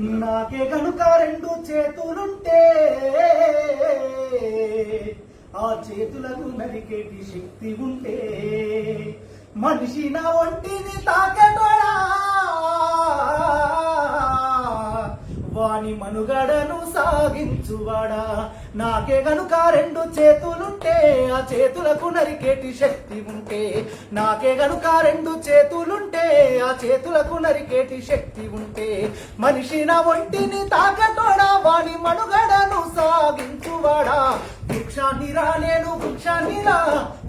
నాకే గనుక రెండు చేతులుంటే ఆ చేతులకు నరికేటి శక్తి ఉంటే మనిషి నా ఒంటిని తాకటోడా? వాణి మనుగడను సాగించువాడా? నాకే గనుక రెండు చేతులుంటే ఆ చేతులకు నరికేటి శక్తి ఉంటే. నాకే గనుక రెండు చేతులుంటే ఆ చేతులకు నరికేటి శక్తి ఉంటే. మనిషి నా ఒంటిని తాకటోడా వాణి మనుగడను సాగించువాడా. వృక్షాన్ని రా నేను వృక్షాన్ని రా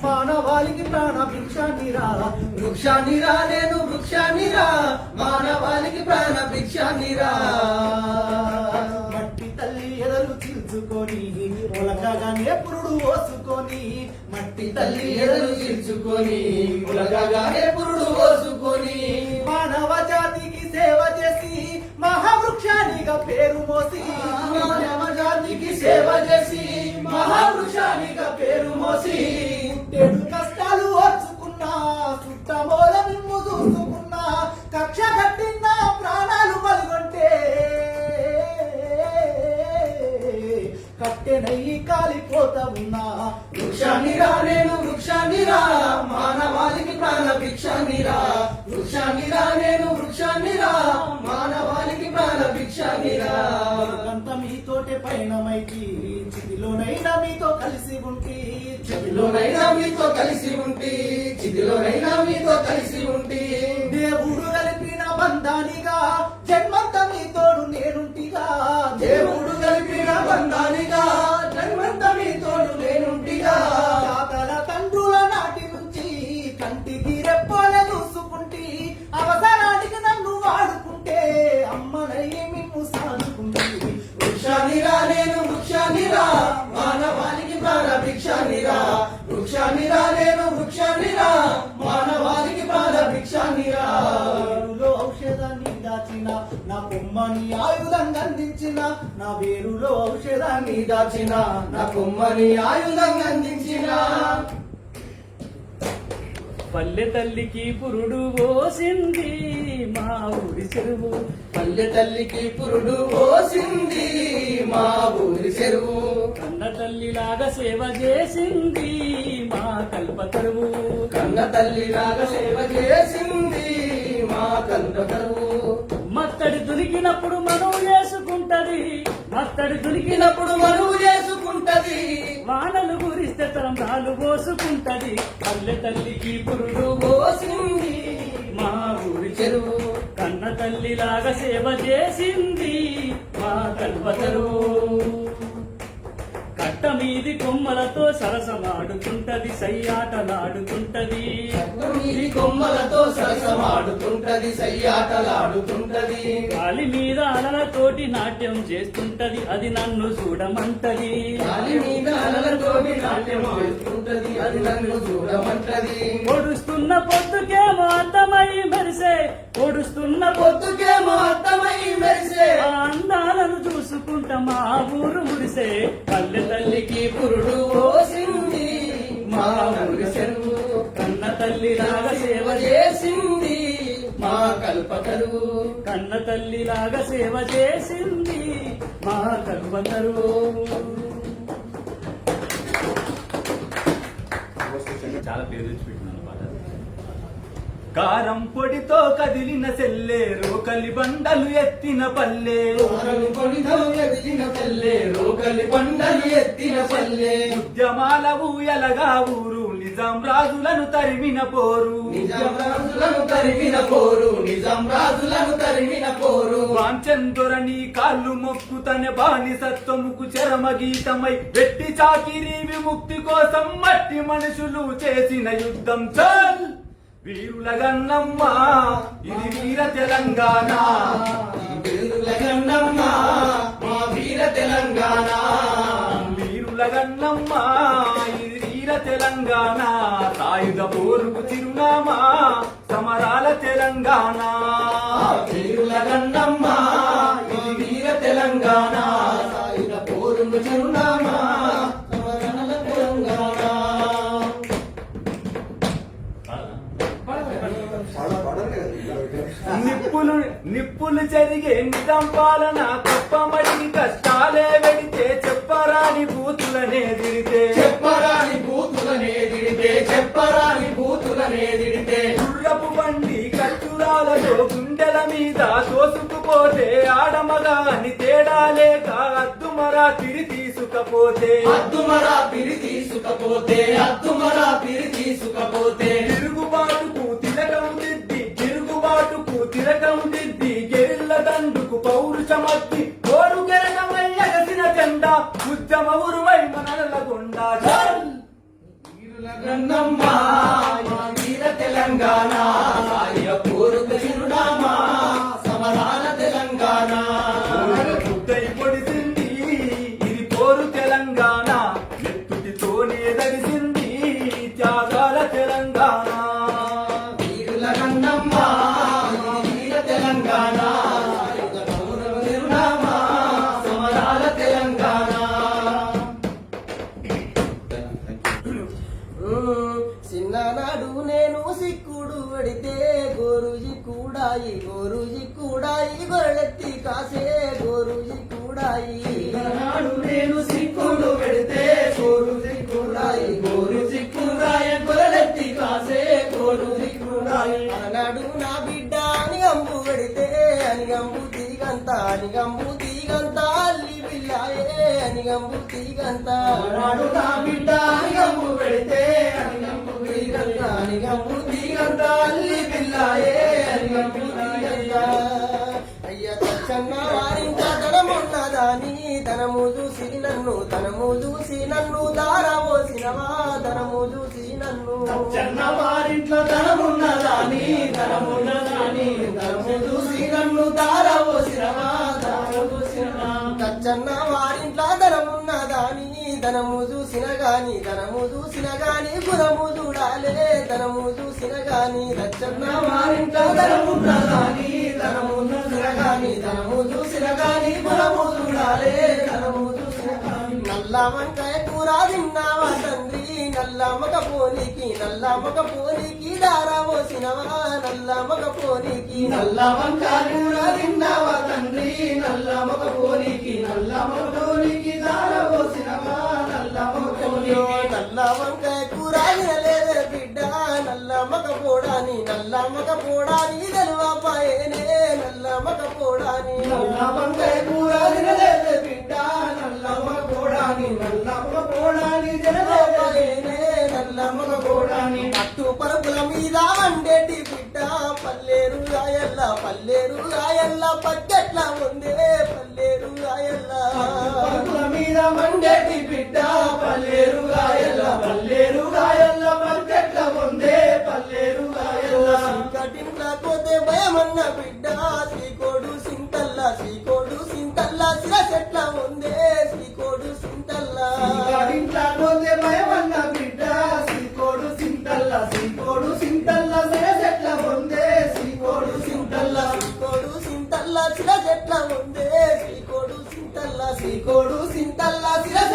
మానవాళికి ప్రాణ భిక్షాన్ని రా వృక్షాన్ని రా నేను వృక్షాన్ని రా మానవాళికి ప్రాణ భిక్షాన్ని రా చీల్చుకొని ఉలకగానే పురుడు పోసుకొని మట్టి తల్లి ఎదలు చీల్చుకొని ఉలకగానే పురుడు పోసుకొని మానవ జాతికి సేవ చేసి మహావృక్షానిగా పేరు మోసి మానవ జాతికి సేవ చేసి మహావృక్షానిగా పేరు మోసి. కాలిపోతా ఉన్నా వృక్షాన్ని రా నేను వృక్షాన్ని రా మానవాళికి ప్రాణ భిక్షాన్ని రా వృక్షాన్ని రా నేను వృక్షాన్ని రా మానవాళికి ప్రాణ భిక్షాన్ని రా అంత మీతోటే పయనమైకి చిదిలోనైనా మీతో కలిసి ఉంటే. చిదిలోనైనా మీతో కలిసి ఉంటే. చిదిలోనైనా అందించిన నా వేరులో ఔషధాన్ని దాచిన నా కొమ్మని ఆయుధంగా అందించిన. పల్లె తల్లికి పురుడు పోసింది మా ఊరి చెరువు. పల్లె తల్లికి పురుడు పోసింది మా ఊరి చెరువు. కన్న తల్లిలాగా సేవ చేసింది మా కల్పతరువు కన్న తల్లిలాగా సేవ చేసింది మా కన్న కరువు. మత్తడి దులికినప్పుడు మనం చేసుకుంటది. మత్తడి దులికినప్పుడు కినప్పుడు మనువు చేసుకుంటది. వానలు గురిస్తే తరంతాలు పోసుకుంటది. పల్లె తల్లికి పురుడు పోసింది. మా ఊరి చెరువు కన్న తల్లిలాగా సేవ చేసింది. మా కల్పతరు కట్ట మీది కొమ్మలతో సరసమాడుతుంటది సయ్యాటలాడుతుంటది. ఈ కొమ్మలతో సరసమాడుతుంటది సయ్యాటలాడుతుంటది. గాలి మీద అలలతోటి నాట్యం చేస్తుంటది అది నన్ను చూడమంటది. గాలి మీద అలలతోటి నాట్యం చేస్తుంటది అది నన్ను చూడమంటది. పొడుస్తున్న పొద్దుకేమో అర్థమై మెరిసే పొడుస్తున్న పొద్దు పొద్దుకేమో అర్థమై మెరిసే. అందాలను చూసుకుంటా మా ఊరు మురిసే. పల్లె తల్లికి పురుడు పోసింది. మా ఊరి చెరువు కన్న తల్లిలాగా సేవ సేవ చేసింది. మా కల్పతరువు కన్న తల్లిలాగా సేవ చేసింది. మా కల్పతరు చాలా పేరు తెచ్చిపెట్టినాను కారం పొడితో కదిలిన సెల్లేరు కలి బండలు ఎత్తిన పల్లె. రోకలి పండలు ఎత్తిన పల్లె ఉద్యమాల ఊయలగా ఊరు నిజాం రాజులను తరిమిన పోరు. నిజాం రాజులను తరిమిన పోరు నిజాం రాజులను తరిమిన పోరు. వాంచందొరని కాళ్ళు మొక్కుతనే బానిసత్వముకు చరమ గీతమై వెట్టి చాకిరి విముక్తి కోసం మట్టి మనుషులు చేసిన యుద్ధం చల్. వీరుల గన్నమ్మ ఇది వీర తెలంగాణ. వీరుల గన్నమ్మ మా వీర తెలంగాణ. వీరుల గన్నమ్మ ఇది వీర తెలంగాణ. సాయుధ పోరుకు చిరునామా సమరాల తెలంగాణ. వీరుల గన్నమ్మ ఇది వీర తెలంగాణ. నిప్పులు జరిగే నిజం పాలన కుప్పమడికి కష్టాలే వెడితే చెప్పరాని బూతులనే దిరితే చెప్పరాని బూతులనే దిడితే చెప్పరాని బూతులనే దిడితే గుర్రపు బండి కట్టురాలతో గుండెల మీద తోసుకుపోతే ఆడమగా అని తేడా లేక అద్దుమరా తిరి తీసుకపోతే. అద్దుమరా పిరి తీసుకపోతే అద్దుమరా పిరి తీసుకపోతే. తిరుగుబాటుకు తిలకం దిద్ది తిరుగుబాటుకు దండుకు పౌరుషమద్ది కోరు గెరగమయ్యగసిన జెండా ఉద్యమ ఉరుమై మనలగొండ రంగమ్మ తెలంగాణ సాయ తీగంత అని గంబు తీగంత అల్లి బిల్లాయే అని గంబు తీగంత. నాడు నా బిడ్డ అనిగంపు పెడితే అనిగంపు తీగంత. అనిగంపు తీగంత అల్లి పిల్లాయే అనిగంపు తీగంత. అయ్య తచ్చన్న వారింట ధనమున్నదాని ధనము చూసి నన్ను ధనము చూసి నన్ను దారవోసినవా ధనము చూసి నన్ను. చెన్న వారింట్లో ధనమున్నదాని ధనమున్నదాని ధనము చూసి నన్ను దారవోసినవా దారవోసినవా తచ్చన్న వారింట్ల ధనమున్నదాని ధనము చూసిన గాని ధనము చూసిన గాని గుణము చూడాలే. ధనము చూసిన గాని తచ్చన్న వారింట ధనమున్నదాని ధనము చూసిన గాని ధనము చూసిన గాని గుణము చూడాలే. ధనము చూసిన గాని నల్ల వంకాయ కూర తిన్నావా తండ్రి? నల్ల మగ పోనీకి నల్ల మగ పోనీకి దారా పోసినవా? నల్ల మగ పోనీకి నల్ల వంకాయ తిన్నావా తండ్రి? నల్ల మగ పోనీకి నల్ల మగ పోనీకి దారా పోసినవా? నల్ల మగ అయ్యో, పోనీకి నల్ల వంకాయ కూర తినలేదే బిడ్డ. నల్ల మగ పోడాని నల్ల మగ పోడాని తెలువాపాయనే పల్లేరు రాయల్ల పచ్చట్ల ఉందే పల్లేరు రాయల్ల. మీద మండేటి బిడ్డ పల్లేరు గాయల్ల పల్లేరు గాయల్ల పర్కెట్ల పొందే పల్లేరు గాయల్ల కటింట్ల పోతే భయమన్న బిడ్డ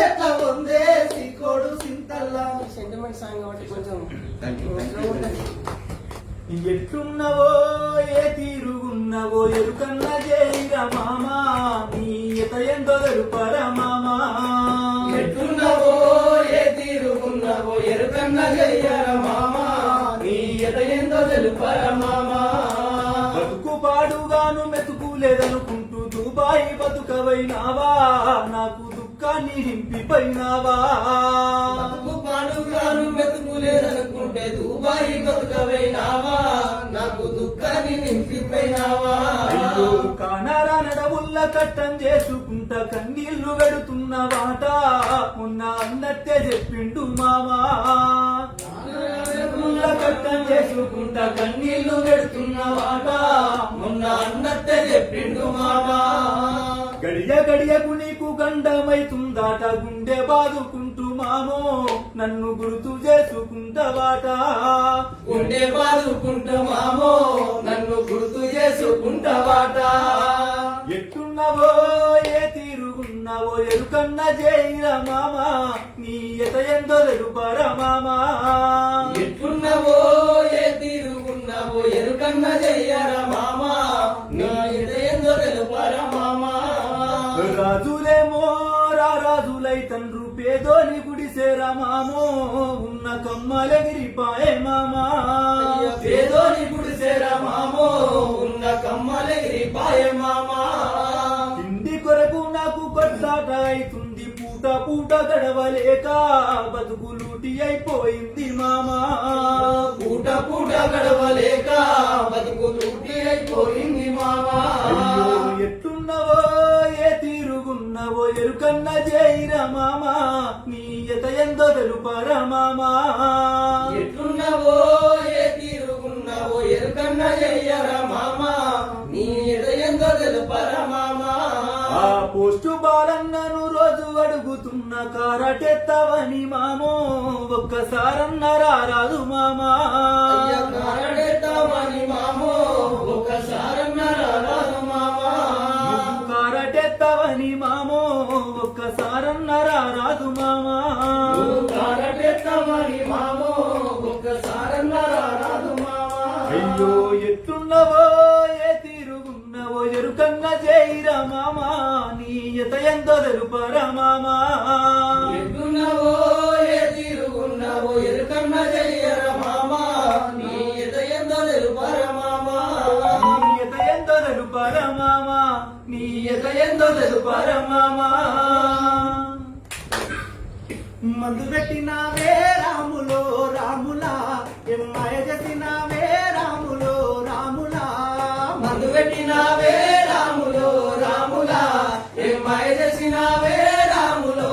శిరసెట్ల పొందే శ్రీకోడు సింతల్ల. సెంటిమెంట్ సాంగ్ కాబట్టి కొంచెం ఎట్లున్నవో ఏ తీరుగున్నవో ఎరుకన్న జైరా మామా నీ ఎత ఎంతో తెలుపరా మామా ఎట్టున్నవో ఏ తీరుగున్నవో ఎరుకన్న చెయ్యర మామా నీ ఎద ఎందో తెలుపర మామా బతుకు పాడుగాను మెతుకు లేదనుకుంటూ దుబాయి బతుకవైనావా నాకు పాడుగాను దుబాయి బతుకవైనావా? నాకు దుఃఖాన్ని నింపిపోయినావా? అయ్యో కానరా నడవుల్ల కట్టం చేసుకుంటా కన్నీళ్ళు వెడుతున్న వాట ఉన్న అన్నట్టే చెప్పిండు ముళ్ళ కట్టం చేసుకుంటా కన్నీళ్ళు పెడుతున్న గడియ గడియకు నీకు గండమైతుందాట గుండె బాదుకుంటూ మామో నన్ను గుర్తు చేసుకుంటవాట. గుండె బాదుకుంటా మామో నన్ను గుర్తు చేసుకుంటావాట. ఎట్టున్నవో ఏ తీరుగున్నవో ఎరుకన్న జైర మామా నీ ఎత ఎంతో తెలుపరా మామా. ఎట్టున్నవో ఏ తీరుగున్నావో ఎరుకన్న చెయ్యర మామా నీ మామా రాజులేమో రాజులై తండ్రు పేదోని గుడిసేరా మామో ఉన్న కమ్మలగిరిపాయే మామా. పేదోని గుడిసెర మామో ఉన్న కమ్మలగిరి పాయ మామా. ఇంటి కొరకు నాకు కొట్లాట అవుతుంది పూట పూట గడవలేక బతుకులూటి అయిపోయింది మామా. పూట పూట గడవలేక బతుకు తూటి అయిపోయింది మామా. అయ్యో తీరుగున్నవో ఎరుకన్న చేయిరా మామా నీ ఎత ఎందో తెలుపరా మామా ఎట్లున్నవో ఏ తీరుగున్నవో ఎరుకన్న చెయ్యర మామా నీ ఎందో తెలుపర మామా ఆ పోస్టు బాలన్నను రోజు అడుగుతున్న కారటెత్తవని మామో ఒక్కసారన్న రారాదు మామా. అయ్య కారడెత్తామని మామో రారాదు మామా. అయ్యో ఎట్టున్నవో ఏ తీరుగున్నవో ఎరుకన్న చేయిరా మామా. నీ ఎత ఎంతో తెలుపరా మామా. ఎట్టున్నవో ఏ తీరుగున్నవో ఎరుకన్న చెయ్యర మామా. నీ ఎందో తెలుపర మామా. నీ ఎత ఎంతో తెలుపరా మామా. నీ ఎత ఎంతో తెలుపరా మామా. మందు పెట్టినావే రాములో రాములా ఎమ్మాయ చేసినావే రాములో రాములా. మందు పెట్టినావే రాములో రాములా ఏమాయ చేసినావే రాములో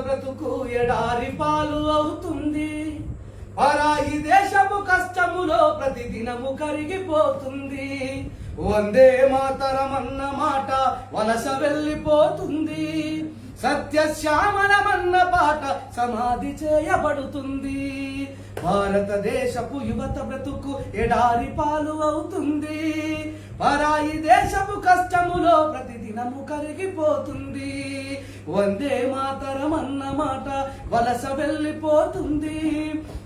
బ్రతుకు ఎడారి పాలు అవుతుంది. పరాయి దేశపు కష్టములో ప్రతిదినము కరిగిపోతుంది. వందే మాతరమన్న మాట వలస వెళ్ళిపోతుంది. సత్యశ్యామలమన్న పాట సమాధి చేయబడుతుంది. భారతదేశపు యువత బ్రతుకు ఎడారి పాలు అవుతుంది. పరాయి దేశపు కష్టములో ప్రతి దినము కరిగిపోతుంది. వందే మాతరం అన్న మాట వలస వెళ్ళిపోతుంది.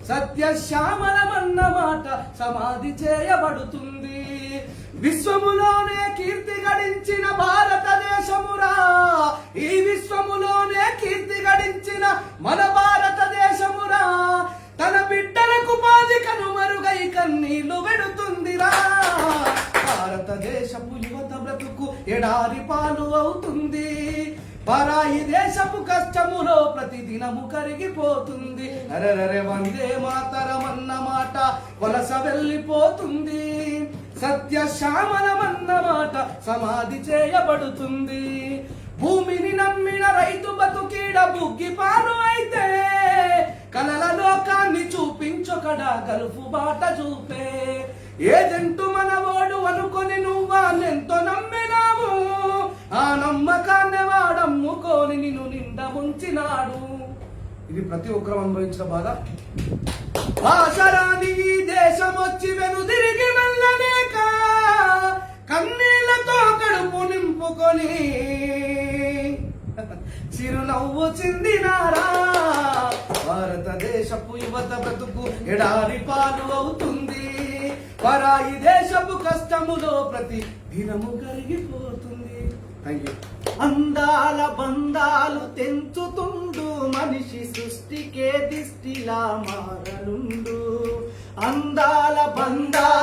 సత్యశ్యామలమన్న మాట సమాధి చేయబడుతుంది. విశ్వములోనే కీర్తి గడించిన భారతదేశమురా. ఈ విశ్వములోనే కీర్తి గడించిన మన భారతదేశమురా. తన బిడ్డలకు బాధికను మరుగై కన్నీళ్ళు పెడుతుందిరా. భారతదేశపు యువత ఎడారి పాలు అవుతుంది. పరాయి దేశపు కష్టములో ప్రతిదినము కరిగిపోతుంది. అరెరరే వందే మాతరమన్న మాట వలస వెళ్ళిపోతుంది. సత్య శ్యామలమన్న మాట సమాధి చేయబడుతుంది. భూమిని నమ్మిన రైతు బతుకీడ బుగ్గి పాలు అయితే కలల లోకాన్ని చూపించొకడా గలుపు బాట చూపే. ఏజెంటు మనవోడు అనుకొని నువ్వాళ్ళెంతో నమ్మి ఆ నమ్మకాన్ని వాడమ్ముకొని నిన్ను నిండ ముంచినాడు. ఇది ప్రతి ఒక్కరూ అనుభవించిన బాధ. భాషరాని ఈ దేశం వచ్చి వెనుదిరిగి వెళ్ళలేక కన్నీళ్ళతో కడుపు నింపుకొని చిరునవ్వు చిందినారా? భారతదేశపు యువత బ్రతుకు ఎడారి పాలు అవుతుంది. పరాయి దేశపు కష్టములో ప్రతి దినము కరిగిపోతుంది. అందాల బంధాలు తెంచుతుండు మనిషి సృష్టికే దిష్టిలా మారనుండు. అందాల బంధాలు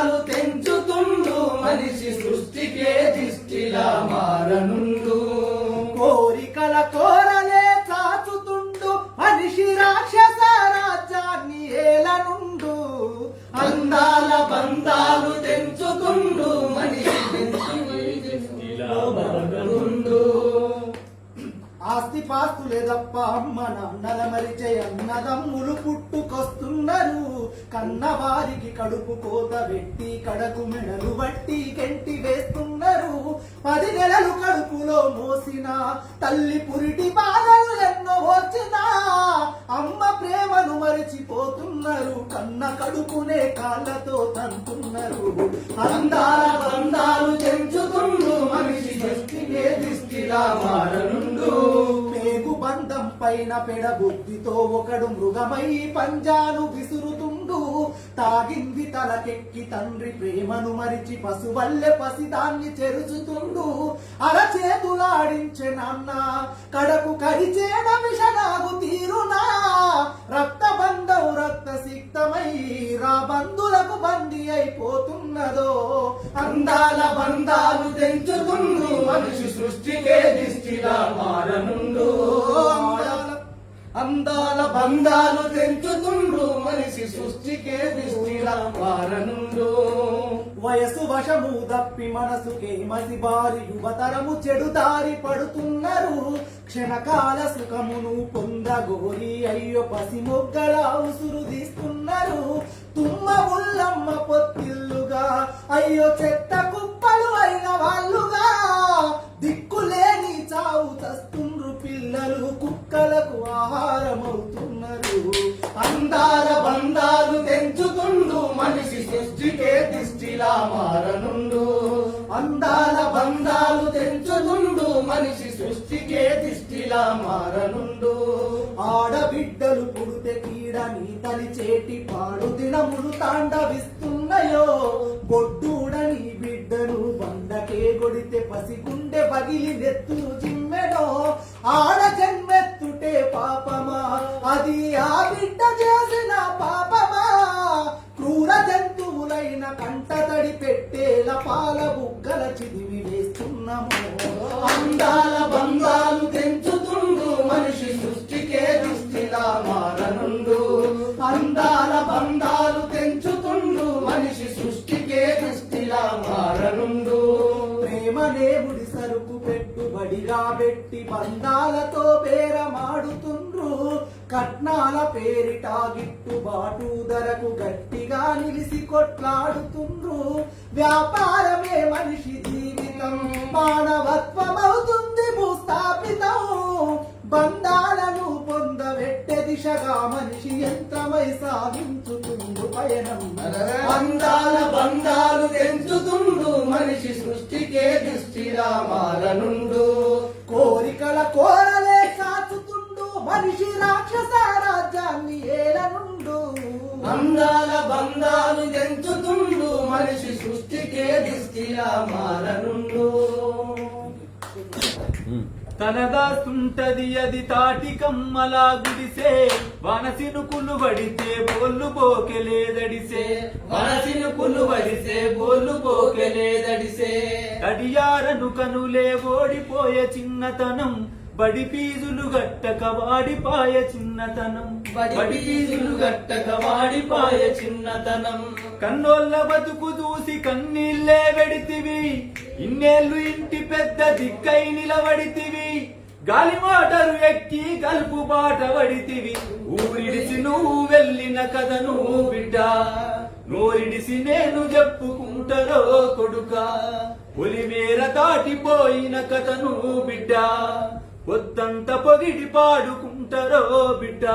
కడుపు కోత పెట్టి కడకు మెడలు బట్టి కెంటి వేస్తున్నారు? పది నెలలు కడుపులో మోసిన తల్లి పురిటి బాధలు ఎన్నో వచ్చినా అమ్మ ప్రేమను మరిచిపోతున్నారు. కన్న కడుపునే కాళ్ళతో తంతున్నారు. అందాల బంధాలు తెంచుతుండు మనిషి దృష్టినే దృష్టిలా మారనుండు. పేగు బంధం పైన పెడ బుద్ధితో ఒకడు మృగమై పంజాను విసురుతుండు తాగింది తలకెక్కి తండ్రి ప్రేమను మరిచి పశువల్లె పసిదాన్ని చెరుచుతుండు. అరచేతులాడించే నాన్న కడకు కరిచేడ విషనాగు తీరునా. రక్తబంధం రక్త సిక్తమై రా బంధులకు బందీ అయిపోతున్నదో. అందాల బంధాలు తెంచుతుండు. మనిషి సృష్టికే దిష్టిలా మారనుండు. అందాల అందాల బంధాలు తెంచుతుండ్రు మనిషి సృష్టికే దిష్టిలా మారనుండు వయసు వశము దప్పి మనసుకే మసి బారి యువతరము చెడు దారి పడుతున్నారు. క్షణకాల సుఖమును పొందగోరి అయ్యో పసి మొగ్గల ఉసురు తీస్తున్నారు. తుమ్మ ఉల్లమ్మ పొత్తిల్లుగా అయ్యో చెత్త దిష్టిలా మారనుండు అందాల బంధాలు తెంచుతుండు మనిషి సృష్టికే దిష్టిలా మారనుండు పెట్టి బంధాలతో బేరమాడుతుండ్రు. కట్నాల పేరిట గిట్టుబాటు ధరకు గట్టిగా నిలిసి కొట్లాడుతుండ్రు. వ్యాపారమే మనిషి జీవితం మానవత్వమవుతుంది భూస్థాపితం. బంధాలను పొందవెట్టె దిశగా మనిషి యంత్రమై సాగించుతుండు పయనం. అందాల బంధాలు తెంచుతుండు మనిషి సృష్టికే దృష్టిలా మారనుండు. కోరికల కోరలే కాచుతుండు మనిషి రాక్షస రాజ్యాన్ని ఏలనుండు. అందాల బంధాలు తెంచుతుండు మనిషి సృష్టికే దిష్టిలా మారనుండు. Hmm. తనదాస్తుంటది అది తాటి కమ్మలా గుడిసే. వనసినుకులు పడితే బోళ్ళు పోకెలేదడిసే. మనసిను పులు వడిసే బోళ్ళు పోకెలేదడిసే. కడియారను కనులే ఓడిపోయే చిన్నతనం. బడి ఫీజులు గట్టక వాడిపాయ చిన్నతనం. బడి ఫీజులు గట్టక వాడిపాయ చిన్నతనం. కన్నోళ్ళ బతుకు చూసి కన్నీళ్ళే వెడితివి. ఇన్నేళ్ళు ఇంటి పెద్ద దిక్కై నిలబడితివి. గాలి మాటలు ఎక్కి కలుపు బాట పడితివి. ఊరిడిసి నువ్వు వెళ్ళిన కథను బిడ్డ. నోరిడిసి నేను చెప్పుకుంటరో కొడుక. పొలిమేర దాటిపోయిన కథను బిడ్డ. వద్దంత పొగిడి పాడుకుంటరో బిడ్డ.